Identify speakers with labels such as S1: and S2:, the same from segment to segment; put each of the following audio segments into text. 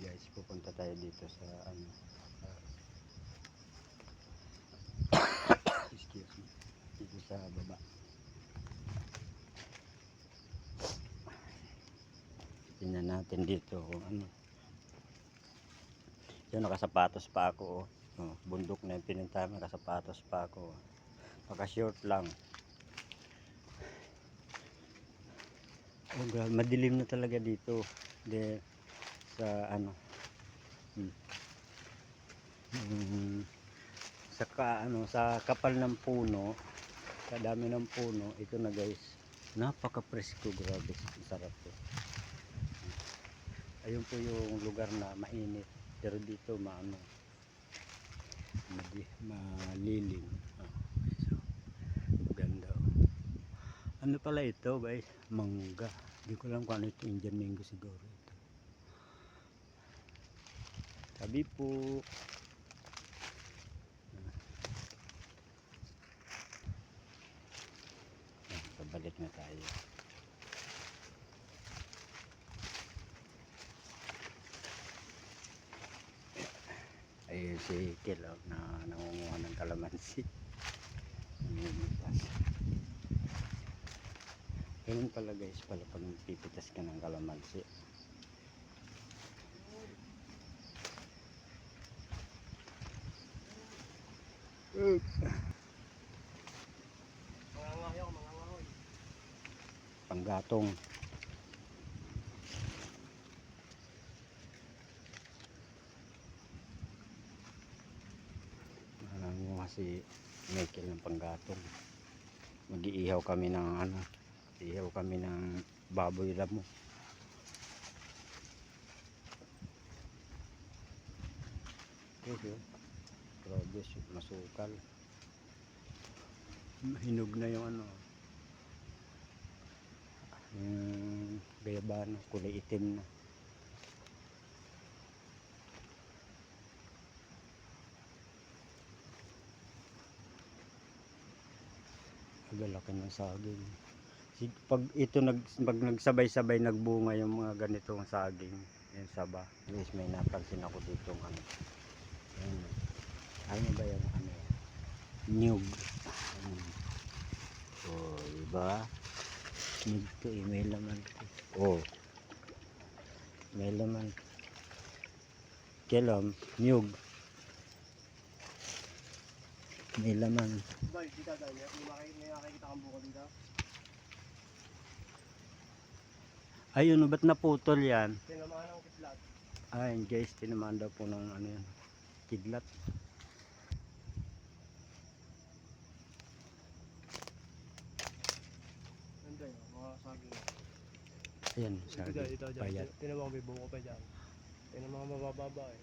S1: guys pupunta tayo dito sa ano excuse me dito sa baba. Tingnan natin dito kung ano. Yun nakasapatos pa ako oh. Oh, bundok na yung pinuntahan nakasapatos pa ako. Naka short lang. Oh, grabe, madilim na talaga dito. De sa ano. Hmm. Hmm, sa ka, ano sa kapal ng puno sa dami ng puno ito na guys napaka presko grabe sarap to. Ayun po yung lugar na mainit pero dito maano malilim. Oh, so, ganda. Ano pala ito guys? Mangga. Hindi ko lang kung ano ito Indian mango siguro ito sabi po pabalik na tayo. Ayun si Kilo na nangunguha ng kalamansi. Ganun pala guys pala pag pipitas ka ng kalamansi
S2: Mangangahoy ako,
S1: panggatong. Nangunguha si Michael ng panggatong. Mag-iihaw kami ng ano iihaw kami ng baboy lamo Okay, grabe su- masukal. Hinog na yung ano. Yung gayabano kulay itim na agalaki ng saging. Pag ito nag pag nagsabay-sabay nagbunga yung mga ganitong saging yung saba guys may napansin ako dito ano ayun ano ba yung ano yan? nyug Ayun. so diba nyug to eh may laman to oh may laman kelam nyug may laman
S2: Boy, dito, dito. May makik- may makikita kang buko dito.
S1: ayun ba't naputol yan
S2: Tinamaan ng kidlat.
S1: Ayun guys, tinamaan daw po ng ano yan, kidlat.
S2: Nandun yun, mga saging.
S1: Ayan, sabi,
S2: dito, dito.
S1: payat.
S2: Tinamaan ko may buko pa dyan. Tinan mga mabababa eh.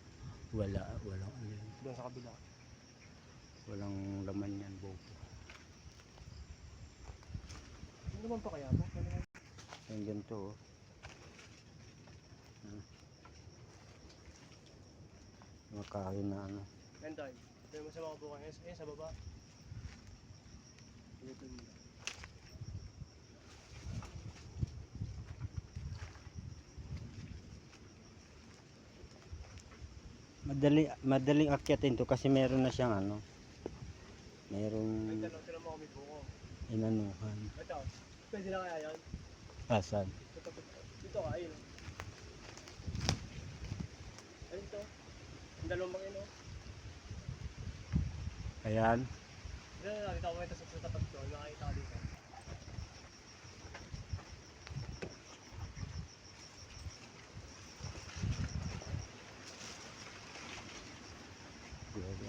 S1: Wala, walang yan.
S2: Doon sa kabila.
S1: Walang laman yan, bobo.
S2: Ano naman pa kaya to? Ano?
S1: Ayan ganito oh. Hmm. Mga kahoy na ano.
S2: Nandun. Tignan mo sa mga buko. Eh, eh, sa baba. Dito nila.
S1: Madali, madaling akyatin to kasi meron na siyang ano. Merong inanuhan.
S2: Ito, pwede na kaya yan?
S1: Asan?
S2: Dito, ka, ayun. Ayun to. Ang dalawang oh.
S1: Ayan.
S2: Dito na nakita ko ito sa tapat ko. Nakakita ko dito.
S1: Grabe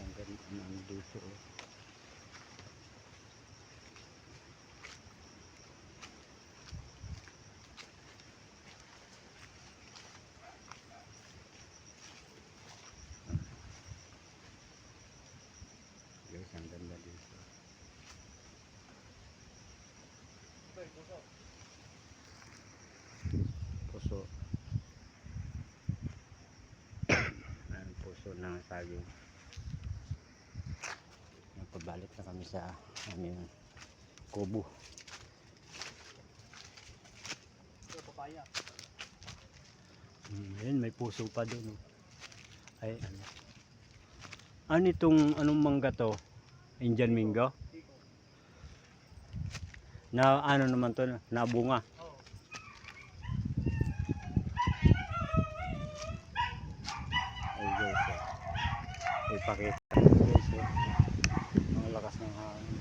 S1: ng dito oh. Guys, ang ganda dito.
S2: Puso.
S1: Puso. Ang puso ng saging. Pabalik na kami sa aming kubo.
S2: Ito, papaya.
S1: Hmm, ayun, may puso pa doon. oh. Ay, ano. Ano itong, anong mangga to? Indian Mingo? Na ano naman to, nabunga.
S2: Oo.
S1: Ay guys, oh. ipakita guys, oh. ang lakas ng hangin.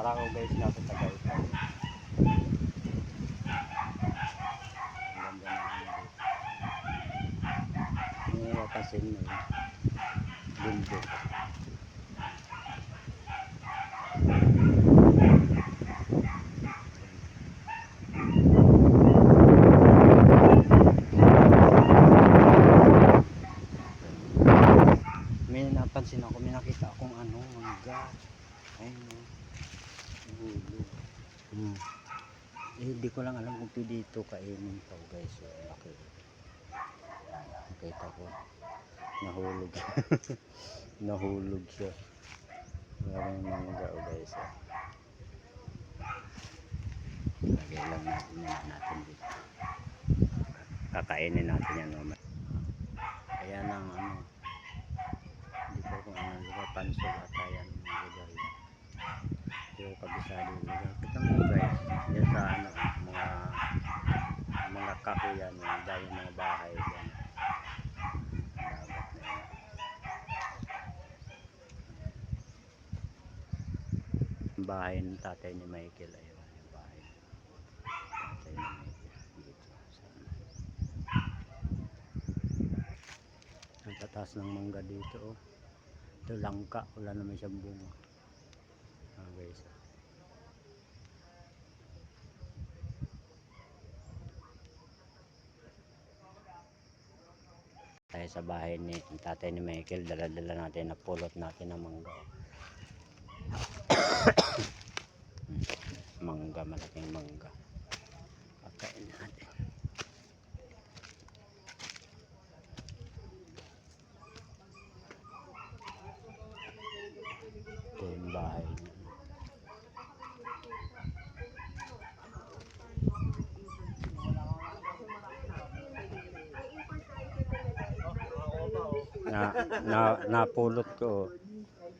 S1: Para ako guys nasa Tagaytay. Ang ganda ng hangin dito. May mapapansin mo yun. Bundok. May napansin ako, may nakita akong ano, mangga. Ayun, oh. Ulo. Hmm. Eh, hindi ko lang alam kung pwede ito kainin to guys. So, laki. Nakita ko. Nahulog. Nahulog siya. Maraming mangga oh guys. Oh. Lagay lang natin yan natin dito. Kakainin natin yan mamaya. Ayan ang ano. Hindi ko kung ano lugar. Pansol ata yan ang lugar yan. Pero kabisado yung lugar. Kita mo guys. Yan sa ano. Mga mga kakuyan. Yung dahil mga bahay yan. Yan. Bahay ng tatay ni Michael. Ayun yung bahay. Tatay ni Michael. Dito. Ano. Ang tataas ng mangga dito oh. Ito langka, wala naman siyang bunga. Ah, guys. Tayo sa bahay ni tatay ni Michael, dala-dala natin na pulot natin ng mangga. Hmm, mangga, malaking mangga. Pagkain natin. Ito yung bahay niya. Na, na, napulot ko.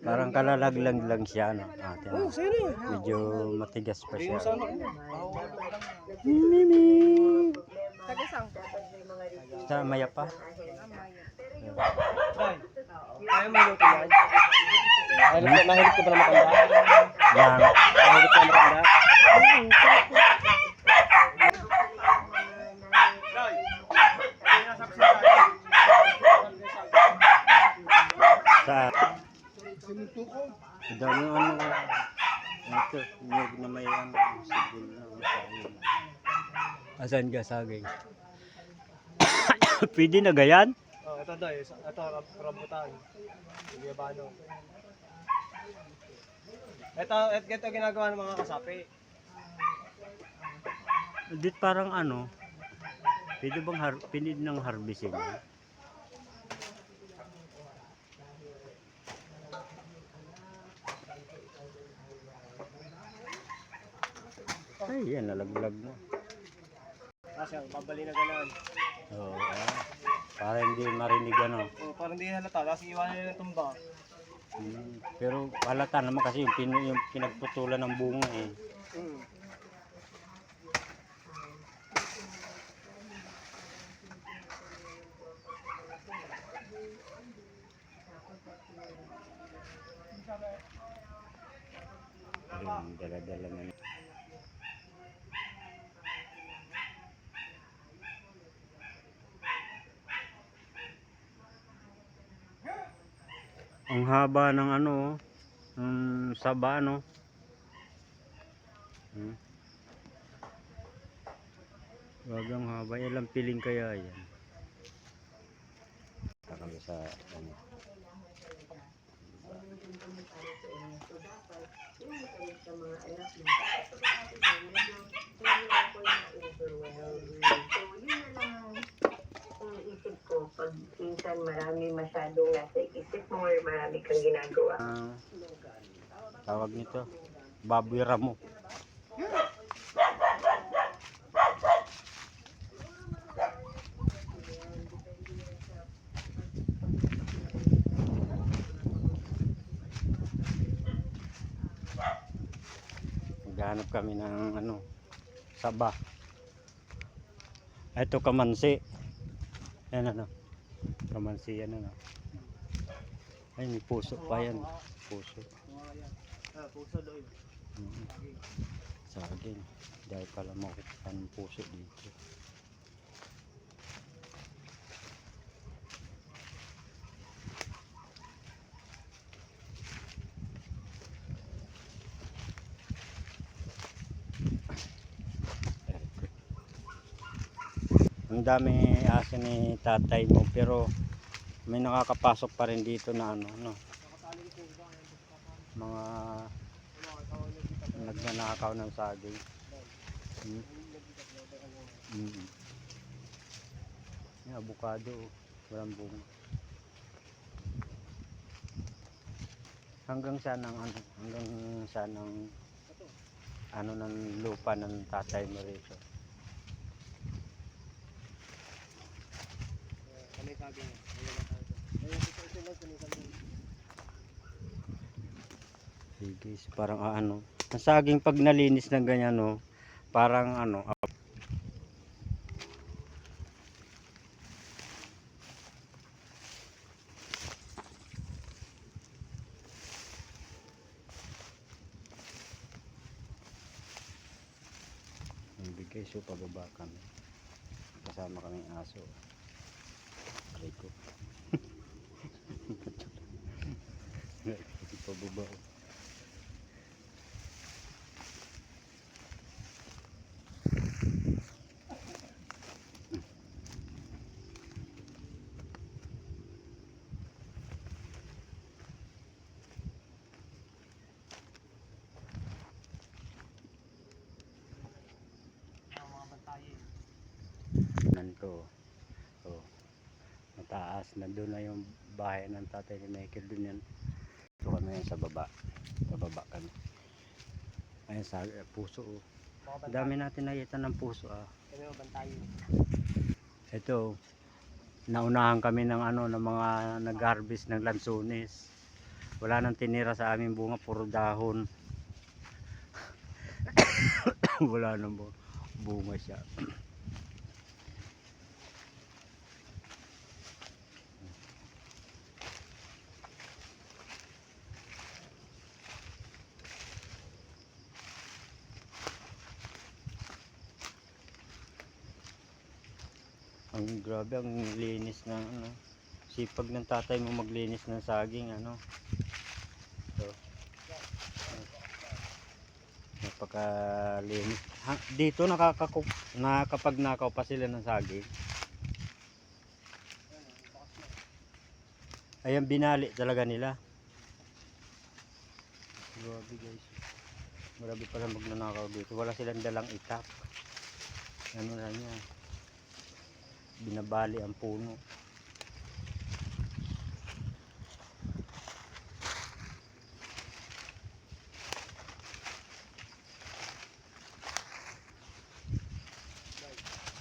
S1: Parang kalalaglag lang siya. No? Ate, no?
S2: Oh, sino?
S1: Medyo matigas pa siya. Mimi!
S3: Tagasang.
S1: Sa maya pa.
S2: Kaya mo luto yan? Mahilig ka ba na matanda?
S1: Yan.
S2: Mahilig ka na matanda?
S1: Sa... Sa dami ng ano. Ito, niyog na may ano. Sigul na. ang. Asan ka saging? Pwede na gayan?
S2: Oh, ito daw, ito ram- rambutan. Hindi ba ano? Ito, ito, ito ginagawa ng mga kasapi.
S1: Dit parang ano. Pwede bang har pwede ng harvesting? Ay, yan, nalaglag na.
S2: Kasi ang babali na ganun.
S1: Oo, ah. Para hindi marinig ano.
S2: Oh, parang hindi halata, kasi iwanan nila ng tumba.
S1: Hmm, pero halata naman kasi yung, pin, yung pinagputulan ng bunga eh.
S2: Hmm.
S1: Ayun, dala-dala na. Ang haba ng ano, ng saba no. Hmm. Wagang haba, ilang piling kaya yan. Kami sa ano.
S4: So, yun na lang iniisip ko pag minsan marami masyadong nasa isip mo or marami kang ginagawa.
S1: Ah, tawag nito, baboy ramo. Maghanap kami ng ano, saba. Ito kamansi. Yan ano. Kamansi yan ano. Ay, may puso pa yan. Puso.
S2: Puso doon.
S1: Saging. Dahil pala makukuha ng puso dito. Ang dami aso ni tatay mo pero may nakakapasok pa rin dito na ano, no. Mga nagnanakaw ng saging. Mm. Mm. Yung avocado, oh. walang bunga. Hanggang saan ang ano, hanggang saan ang ano ng lupa ng tatay mo rito.
S2: Sabi niya. Ayun ito ito lang kami
S1: Sige, so parang ah, ano. Ang saging pag nalinis ng ganyan, no, parang ano, ang bigay so pababa kami kasama kaming aso ko pababa oh. Nanto. Mataas. Nandun na yung bahay ng tatay ni Michael dun yan. Ito kami yan sa baba. Sa baba kami. Ayun sa eh, puso. Oh. Dami natin nakita ng puso ah. Ito. Naunahan kami ng ano ng mga nag-harvest ng lansones. Wala nang tinira sa aming bunga, puro dahon. Wala nang bu- bunga siya. Grabe, ang linis ng ano. Sipag ng tatay mo maglinis ng saging, ano. So, napakalinis. Ha, dito nakakakup, nakapagnakaw pa sila ng saging. Ayan binali talaga nila. Grabe guys. Grabe pala magnanakaw dito. Wala silang dalang itak. Ano na niya binabali ang puno.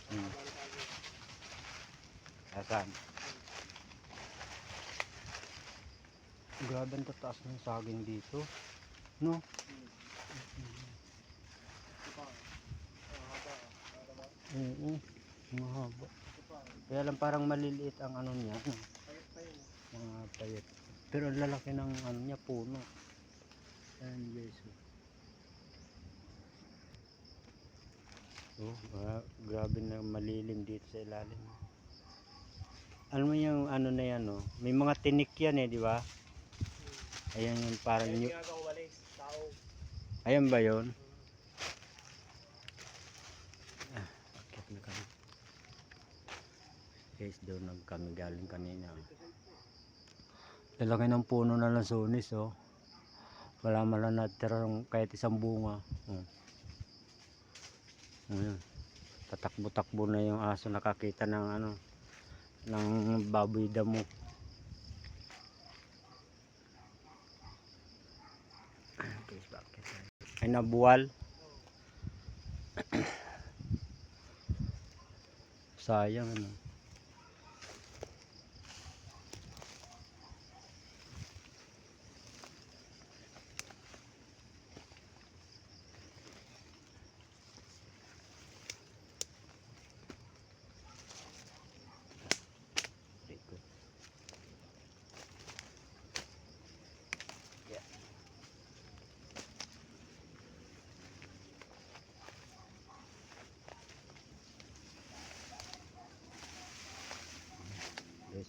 S1: Hmm. Asan? Grabe ang tataas ng saging dito. No? Oo. Mahaba. Kaya lang parang maliliit ang ano niya. Mga payat. Pero ang lalaki ng ano niya, puno. Ayan guys. Oh, gra- grabe na malilim dito sa ilalim. Ano mo yung ano na yan, no? May mga tinik yan eh, di ba? Ayan yung parang
S2: walis. Tao.
S1: Ayan ba yun? Ah, akit na kami. Guys, doon nag kami galing kanina. Lalaki ng puno na lansones, oh. Wala man lang natira kahit isang bunga. Oh. Ayan. Tatakbo-takbo na yung aso nakakita ng ano ng baboy damo. Ay nabuwal. Sayang ano.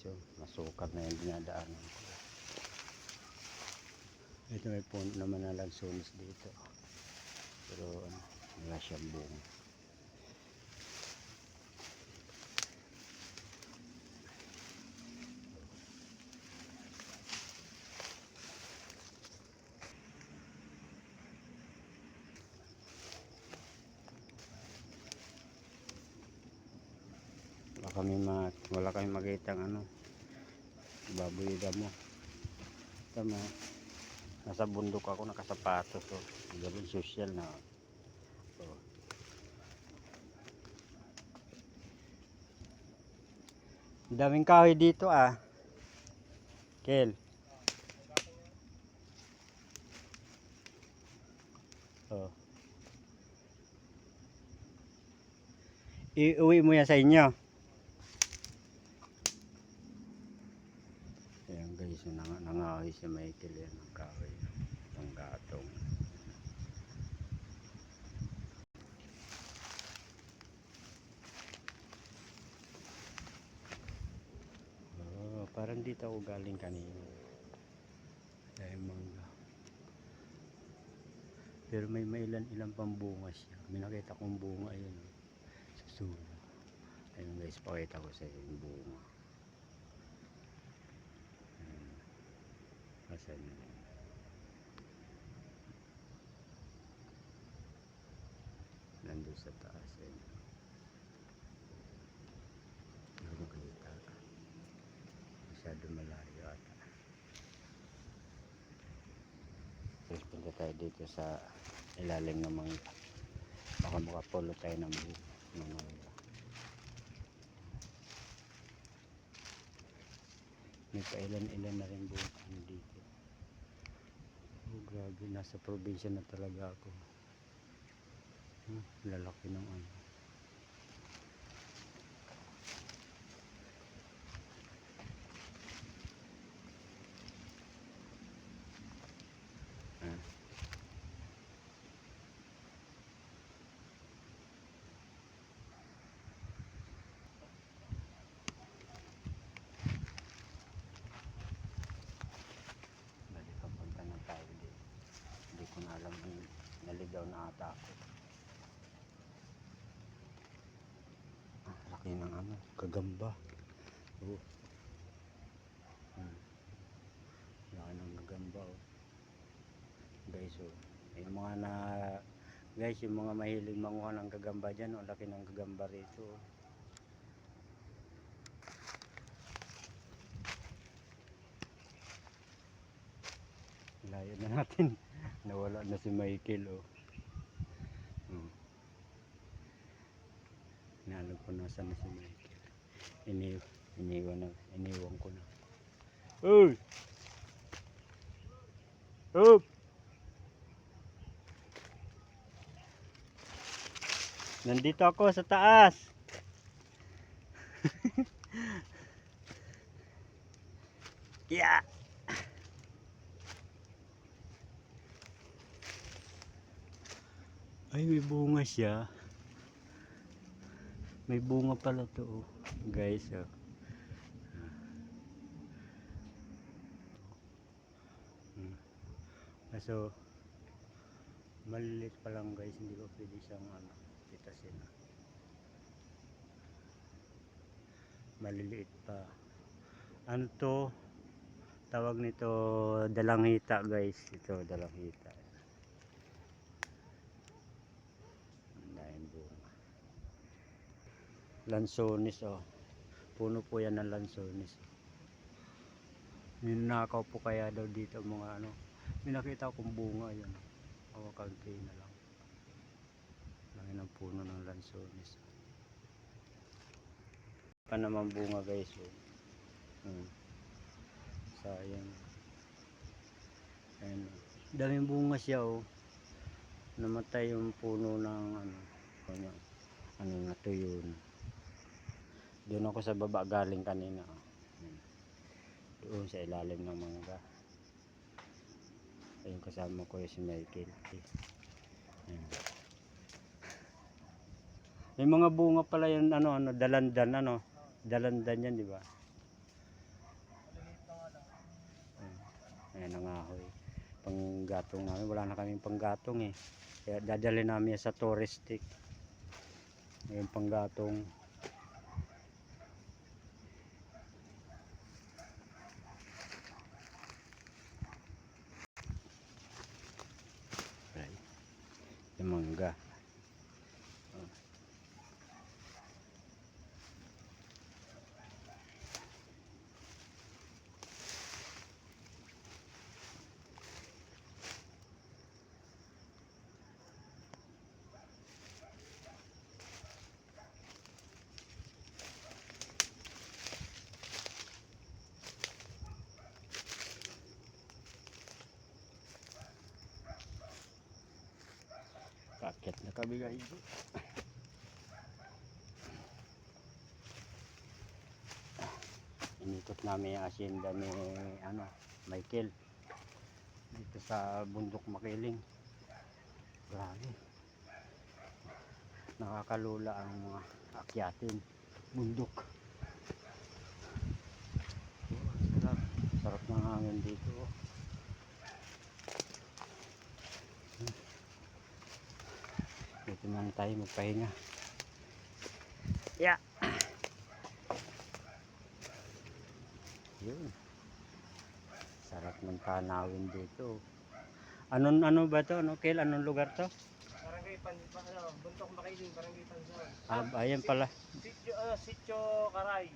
S1: Guys oh, masukat na yung dinadaanan ko. Ito may puno naman na lansones dito. Pero ano, wala siyang bunga. Kami ma wala kami makita ano baboy damo. Tama. Nasa bundok ako nakasapatos oh. Gawin social na. Oh. Ang Daming kahoy dito ah. Kel. Oh. Iuwi mo yan sa inyo. Ayan guys, nang nangahoy si Michael yan ng kahoy. Ang gatong. Oh, parang dito ako galing kanina. Dahil mangga. Pero may mailan ilang pang bunga siya. May nakita kong bunga yun. oh. Sa sulo. Ayun guys, pakita ko sa inyo bunga. Ayan. Asan yun? Nandun sa taas. Ayun. Hindi ko kita. Masyado malayo ata. Tapos punta tayo dito sa ilalim ng mangga. Baka makapulo tayo ng mangga. May pailan-ilan na rin buong ano dito. Oh, grabe. Nasa probinsya na talaga ako. Hmm, lalaki ng ano. Ah. Bali papunta na tayo dito. Hindi ko na alam kung naligaw na ata ako. Ah, laki ng ano, kagamba. Oh. Hmm. Laki ng kagamba oh. Guys oh. Yung mga na guys, yung mga mahilig manguha ng kagamba dyan, oh, laki ng kagamba rito. oh. Layo na natin. Nawala na si Michael oh. Inalam ko na si Michael. Ini iniwan na, iniwan ko na. Uy! Up! Nandito ako sa taas. yeah. Ay, may bunga siya. May bunga pala to, oh. guys. Oh. Hmm. Kaso, maliliit pa lang guys, hindi ko pwede siyang ano, pitasin. Maliliit pa. Ano to? Tawag nito dalanghita guys. Ito dalanghita. Ang daming bunga. Lansones oh. Puno po yan ng lansones. Ninakaw po kaya daw dito mga ano. May nakita akong bunga yan. O kaunti na lang. Laki ng puno ng lansones. Pa naman bunga guys. Oh. Hmm. Sayang. Ayun. oh. Daming bunga siya oh. Namatay yung puno ng ano. Ano, ano na tuyo na doon ako sa baba galing kanina. Doon sa ilalim ng mangga. Ayun kasama ko yung si Michael. Ayun. may mga bunga pala yun ano ano dalandan ano. Dalandan yan di ba? Ayan ang ahoy panggatong namin. Wala na kaming panggatong eh. Kaya dadali namin sa touristic. Ngayon panggatong. Yung mangga. Kakit na kabigay. Inikot namin yung asyenda ni ano, Michael. Dito sa bundok Makiling. Grabe. Nakakalula ang mga akyatin. Bundok. Sarap. Sarap ng hangin dito. oh. Na tayo magpahinga. Yeah. Yun. Sarap ng tanawin dito. Anong ano ba to? Ano Kel? Anong lugar to?
S2: Barangay Pan, pa- ano, Buntok Makiling, Barangay Pansol.
S1: Ah, ayan pala.
S2: Sityo, ano, Sityo Karay,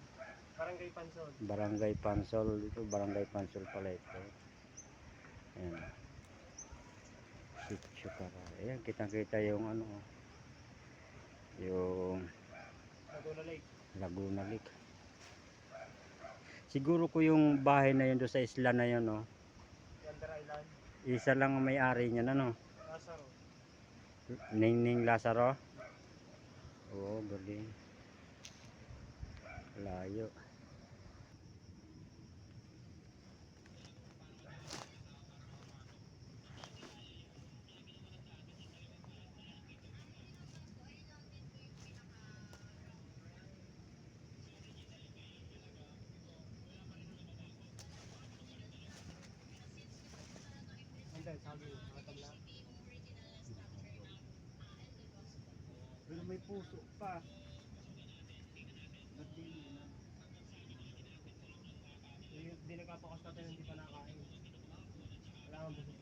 S2: Barangay Pansol.
S1: Barangay Pansol dito. Barangay Pansol pala ito. Ayan. Sitio para. Ayan, kitang-kita yung ano. oh. Yung
S2: Laguna Lake.
S1: Laguna Lake. Siguro ko yung bahay na yun doon sa isla na yun, no?
S2: Wonder Island.
S1: Isa lang ang may-ari niya, ano?
S2: Lazaro.
S1: Ningning Lazaro? Oo, galing. Layo.
S2: Hindi, sabi mo, mga tabla.
S1: Pero may puso pa. Ba't di na?
S2: Yung Hindi nagkapakas natin, hindi pa nakain. Wala kang busog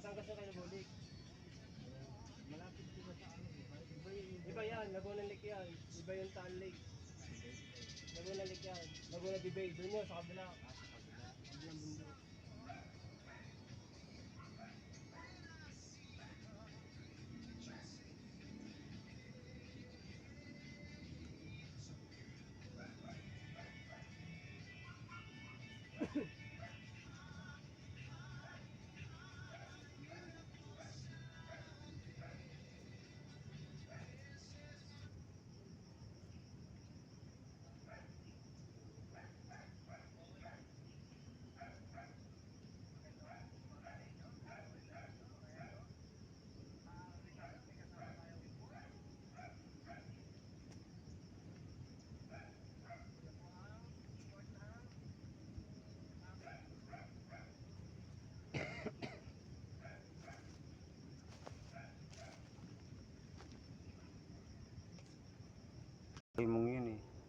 S2: Patangas na kayo.
S1: Malapit sila sa ano, ba? Iba
S2: yan, Laguna Lake yan. Iba yung Tan Lake. Laguna Lake yan. Laguna de Bay. Doon yun, sa kabila.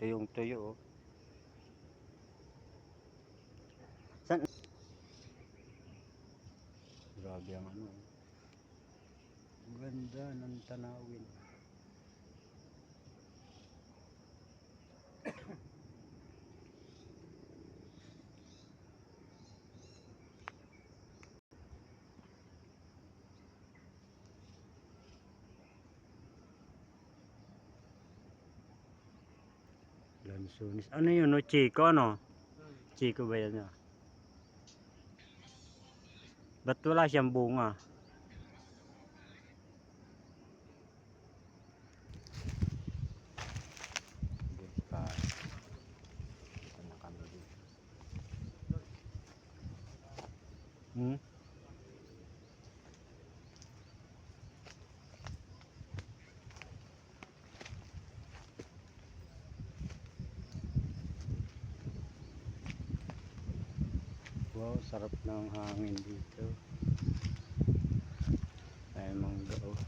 S2: tuyong tuyo
S1: oh. San? grabe ang ano oh. ganda ng tanawin Lansunis. Ano yun, no? Chico, ano? Chico ba yan? Ba't wala siyang bunga? Bukas. Ito na kami dito. Hmm? Wow, sarap ng hangin dito. Ay, mangga oh.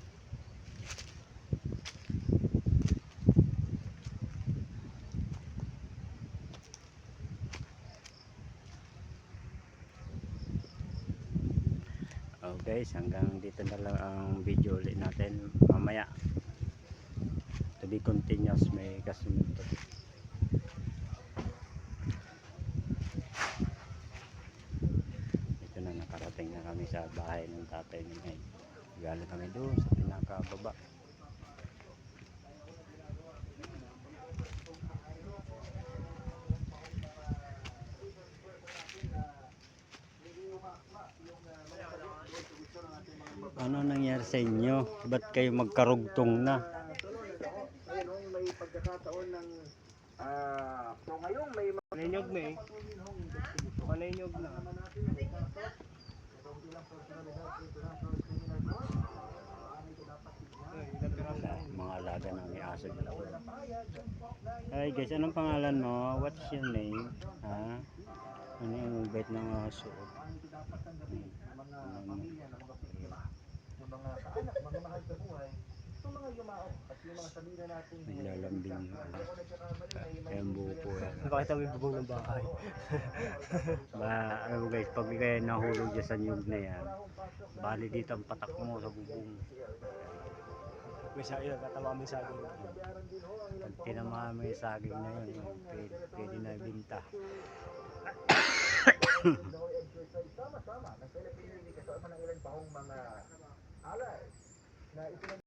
S1: Oh guys, hanggang dito na lang ang video ulit natin mamaya. To be continuous, may kasunod to. Ito na nakarating na kami bahay ng tatay ni May. Galing kami doon sa pinakababa. Ano nangyari sa inyo? Ba't kayo magkarugtong na?
S5: Ngayon, may pagkakataon ng so ngayon may
S2: Kaninyog na eh. Kaninyog na. Ay, ilang piraso na.
S1: Mga alaga na may aso dito. Hi guys, anong pangalan mo? What's your name? Ha? Ano yung bait ng aso?
S5: Mga pamilya ng mga mga kaanak, mga mahal sa buhay, yung mga yumao at yung mga pamilya natin
S1: Naglalambing yung ano. Kaya ang buko yan.
S2: Bakit kami bubong ng bahay?
S1: Ba, ano guys, pag kayo nahulog dyan sa nyug na yan, bali dito ang patak mo sa bubong.
S2: May sa ilan, katama kami sa akin.
S1: Pag tinamaan mo yung saging na yun, yun, pwede, pwede na ibinta.
S5: sama-sama ng Philippine Navy kasama ng ilan pang mga alay na ito